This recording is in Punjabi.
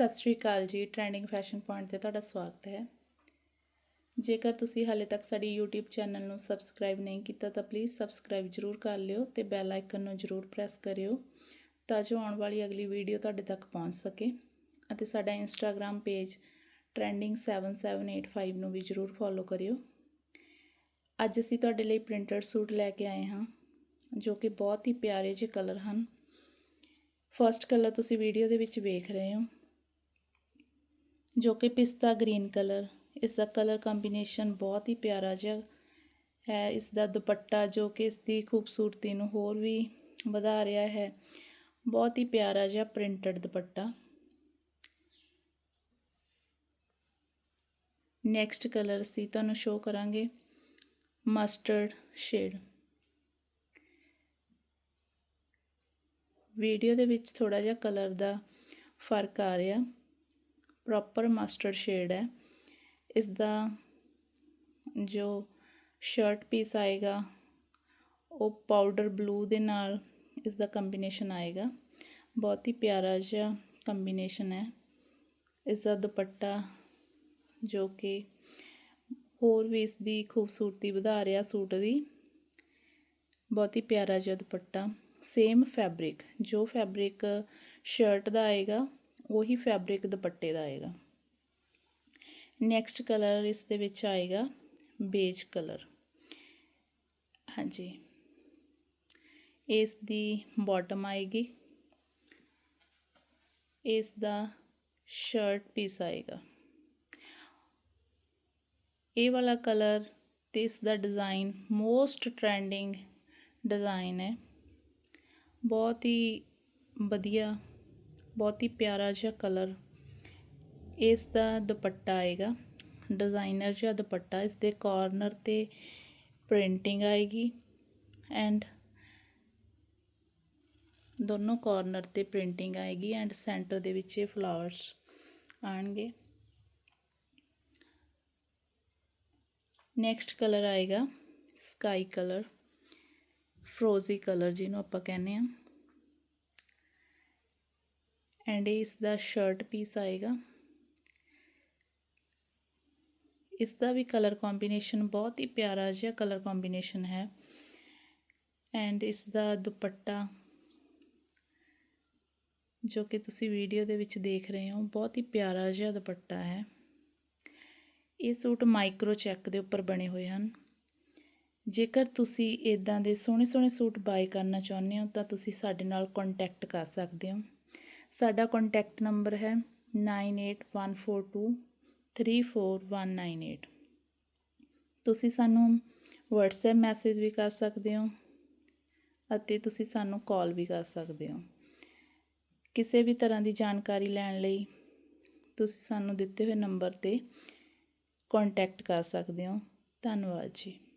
ਸਤਿ ਸ਼੍ਰੀ ਅਕਾਲ ਜੀ ਟ੍ਰੈਂਡਿੰਗ ਫੈਸ਼ਨ ਪੁਆਇੰਟ ਤੇ ਤੁਹਾਡਾ ਸਵਾਗਤ ਹੈ। ਜੇਕਰ ਤੁਸੀਂ ਹਾਲੇ ਤੱਕ ਸਾਡੀ YouTube ਚੈਨਲ ਨੂੰ ਸਬਸਕ੍ਰਾਈਬ ਨਹੀਂ ਕੀਤਾ, ਤਾਂ ਪਲੀਜ਼ ਸਬਸਕ੍ਰਾਈਬ ਜ਼ਰੂਰ ਕਰ ਲਿਓ ਤੇ ਬੈਲ ਆਈਕਨ ਨੂੰ ਜ਼ਰੂਰ ਪ੍ਰੈਸ ਕਰਿਓ, ਤਾਂ ਜੋ ਆਉਣ ਵਾਲੀ ਅਗਲੀ ਵੀਡੀਓ ਤੁਹਾਡੇ ਤੱਕ ਪਹੁੰਚ ਸਕੇ। ਅਤੇ ਸਾਡਾ Instagram ਪੇਜ trending7785 ਨੂੰ ਵੀ ਜ਼ਰੂਰ ਫੋਲੋ ਕਰਿਓ। ਅੱਜ ਅਸੀਂ ਤੁਹਾਡੇ ਲਈ ਪ੍ਰਿੰਟਡ ਸੂਟ ਲੈ ਕੇ ਆਏ ਹਾਂ, ਜੋ ਕਿ ਬਹੁਤ ਹੀ ਪਿਆਰੇ ਜਿਹੇ ਕਲਰ ਹਨ। ਫਰਸਟ ਕਲਰ ਤੁਸੀਂ ਵੀਡੀਓ ਦੇ ਵਿੱਚ ਵੇਖ ਰਹੇ ਹੋ। ਜੋ ਕਿ ਪਿਸਤਾ ਗ੍ਰੀਨ ਕਲਰ, ਇਸ ਦਾ ਕਲਰ ਕੰਬੀਨੇਸ਼ਨ ਬਹੁਤ ਹੀ ਪਿਆਰਾ ਜਿਹਾ ਹੈ। ਇਸ ਦਾ ਦੁਪੱਟਾ ਜੋ ਕਿ ਇਸ ਦੀ ਖੂਬਸੂਰਤੀ ਨੂੰ ਹੋਰ ਵੀ ਵਧਾ ਰਿਹਾ ਹੈ। ਬਹੁਤ ਹੀ ਪਿਆਰਾ ਜਿਹਾ ਪ੍ਰਿੰਟਡ ਦੁਪੱਟਾ। ਨੈਕਸਟ ਕਲਰ ਅਸੀਂ ਤੁਹਾਨੂੰ ਸ਼ੋ ਕਰਾਂਗੇ, ਮਸਟਰਡ ਸ਼ੇਡ। ਵੀਡੀਓ ਦੇ ਵਿੱਚ ਥੋੜਾ ਜਿਹਾ ਕਲਰ ਦਾ ਫ਼ਰਕ ਆ ਰਿਹਾ। ਪ੍ਰੋਪਰ ਮਸਟਰਡ ਸ਼ੇਡ ਹੈ ਇਸ ਦਾ ਜੋ ਸ਼ਰਟ ਪੀਸ ਆਏਗਾ ਉਹ ਪਾਊਡਰ ਬਲੂ ਦੇ ਨਾਲ ਇਸ ਦਾ ਕੰਬੀਨੇਸ਼ਨ ਆਏਗਾ ਬਹੁਤ ਹੀ ਪਿਆਰਾ ਜਿਹਾ ਕੰਬੀਨੇਸ਼ਨ ਹੈ ਇਸ ਦਾ ਦੁਪੱਟਾ ਜੋ ਕਿ ਹੋਰ ਵੀ ਇਸ ਦੀ ਖੂਬਸੂਰਤੀ ਵਧਾ ਰਿਹਾ ਸੂਟ ਦੀ ਬਹੁਤ ਹੀ ਪਿਆਰਾ ਜਿਹਾ ਦੁਪੱਟਾ ਸੇਮ ਫੈਬਰਿਕ ਜੋ ਫੈਬਰਿਕ ਸ਼ਰਟ ਦਾ ਆਏਗਾ ਉਹੀ ਫੈਬਰਿਕ ਦੁਪੱਟੇ ਦਾ ਆਏਗਾ ਨੈਕਸਟ ਕਲਰ ਇਸ ਦੇ ਵਿੱਚ ਆਏਗਾ ਬੇਜ ਕਲਰ ਹਾਂਜੀ ਇਸ ਦੀ ਬਾਟਮ ਆਏਗੀ ਇਸ ਦਾ ਸ਼ਰਟ ਪੀਸ ਆਏਗਾ ਇਹ ਵਾਲਾ ਕਲਰ ਤੇ ਇਸ ਦਾ ਡਿਜ਼ਾਈਨ ਮੋਸਟ ਟ੍ਰੈਂਡਿੰਗ ਡਿਜ਼ਾਈਨ ਹੈ ਬਹੁਤ ਹੀ ਵਧੀਆ ਬਹੁਤ ਹੀ ਪਿਆਰਾ ਜਿਹਾ ਕਲਰ ਇਸ ਦਾ ਦੁਪੱਟਾ ਆਏਗਾ। ਡਿਜ਼ਾਈਨਰ ਜਿਹਾ ਦੁਪੱਟਾ, ਇਸ ਦੇ ਕਾਰਨਰ ਤੇ ਪ੍ਰਿੰਟਿੰਗ ਆਏਗੀ ਐਂਡ ਦੋਨੋਂ ਕਾਰਨਰ ਤੇ ਪ੍ਰਿੰਟਿੰਗ ਆਏਗੀ ਐਂਡ ਸੈਂਟਰ ਦੇ ਵਿੱਚ ਇਹ ਫਲਾਵਰਸ ਆਣਗੇ। ਨੈਕਸਟ ਕਲਰ ਆਏਗਾ ਸਕਾਈ ਕਲਰ ਫਰੋਜ਼ੀ ਕਲਰ ਜਿਹਨੂੰ ਆਪਾਂ ਕਹਿੰਦੇ ਆ ਐਂਡ ਇਸ ਦਾ ਸ਼ਰਟ ਪੀਸ ਆਏਗਾ ਇਸ ਦਾ ਵੀ ਕਲਰ ਕੰਬੀਨੇਸ਼ਨ ਬਹੁਤ ਹੀ ਪਿਆਰਾ ਜਿਹਾ ਕਲਰ ਕੰਬੀਨੇਸ਼ਨ ਹੈ ਐਂਡ ਇਸ ਦਾ ਦੁਪੱਟਾ ਜੋ ਕਿ ਤੁਸੀਂ ਵੀਡੀਓ ਦੇ ਵਿੱਚ ਦੇਖ ਰਹੇ ਹੋ ਬਹੁਤ ਹੀ ਪਿਆਰਾ ਜਿਹਾ ਦੁਪੱਟਾ ਹੈ ਇਹ ਸੂਟ ਮਾਈਕਰੋ ਚੈੱਕ ਦੇ ਉੱਪਰ ਬਣੇ ਹੋਏ ਹਨ ਜੇਕਰ ਤੁਸੀਂ ਇਦਾਂ ਦੇ ਸੋਹਣੇ ਸੋਹਣੇ ਸੂਟ ਬਾਏ ਕਰਨਾ ਚਾਹੁੰਦੇ ਹੋ, ਤਾਂ ਤੁਸੀਂ ਸਾਡੇ ਨਾਲ ਕੰਟੈਕਟ ਕਰ ਸਕਦੇ ਹੋ। ਸਾਡਾ ਕੋਂਟੈਕਟ ਨੰਬਰ ਹੈ 9814234198 ਤੁਸੀਂ ਸਾਨੂੰ ਵਟਸਐਪ ਮੈਸੇਜ ਵੀ ਕਰ ਸਕਦੇ ਹੋ ਅਤੇ ਤੁਸੀਂ ਸਾਨੂੰ ਕਾਲ ਵੀ ਕਰ ਸਕਦੇ ਹੋ। ਕਿਸੇ ਵੀ ਤਰ੍ਹਾਂ ਦੀ ਜਾਣਕਾਰੀ ਲੈਣ ਲਈ ਤੁਸੀਂ ਸਾਨੂੰ ਦਿੱਤੇ ਹੋਏ ਨੰਬਰ ਤੇ ਕੰਟੈਕਟ ਕਰ ਸਕਦੇ ਹੋ। ਧੰਨਵਾਦ ਜੀ।